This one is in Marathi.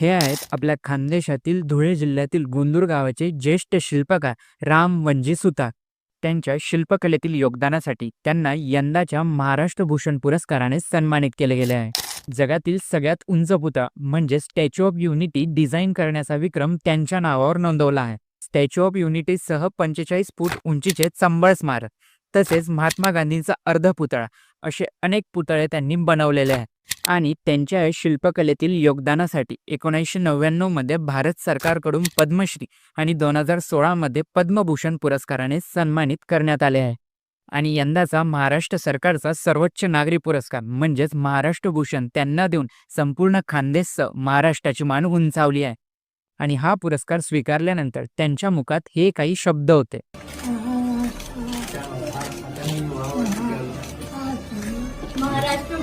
हे आहेत आपल्या खानदेशातील धुळे जिल्ह्यातील गोंदूर गावाचे ज्येष्ठ शिल्पकार राम वंजी सुतार. त्यांच्या शिल्पकलेतील योगदानासाठी त्यांना यंदाच्या महाराष्ट्र भूषण पुरस्काराने सन्मानित केले गेले आहे. जगातील सगळ्यात उंच पुतळा म्हणजे स्टॅच्यू ऑफ युनिटी डिझाईन करण्याचा विक्रम त्यांच्या नावावर नोंदवला आहे. स्टॅच्यू ऑफ युनिटीसह पंचेचाळीस फूट उंचीचे चंबळ स्मारक तसेच महात्मा गांधींचा अर्ध पुतळा असे अनेक पुतळे त्यांनी बनवलेले आहेत. आणि त्यांच्या शिल्पकलेतील योगदानासाठी एकोणीसशे नव्याण्णवमध्ये भारत सरकारकडून पद्मश्री आणि दोन हजार सोळामध्ये पद्मभूषण पुरस्काराने सन्मानित करण्यात आले आहे. आणि यंदाचा महाराष्ट्र सरकारचा सर्वोच्च नागरी पुरस्कार म्हणजेच महाराष्ट्र भूषण त्यांना देऊन संपूर्ण खानदेशसह महाराष्ट्राची मान उंचावली आहे. आणि हा पुरस्कार स्वीकारल्यानंतर त्यांच्या मुखात हे काही शब्द होते. महाराष्ट्र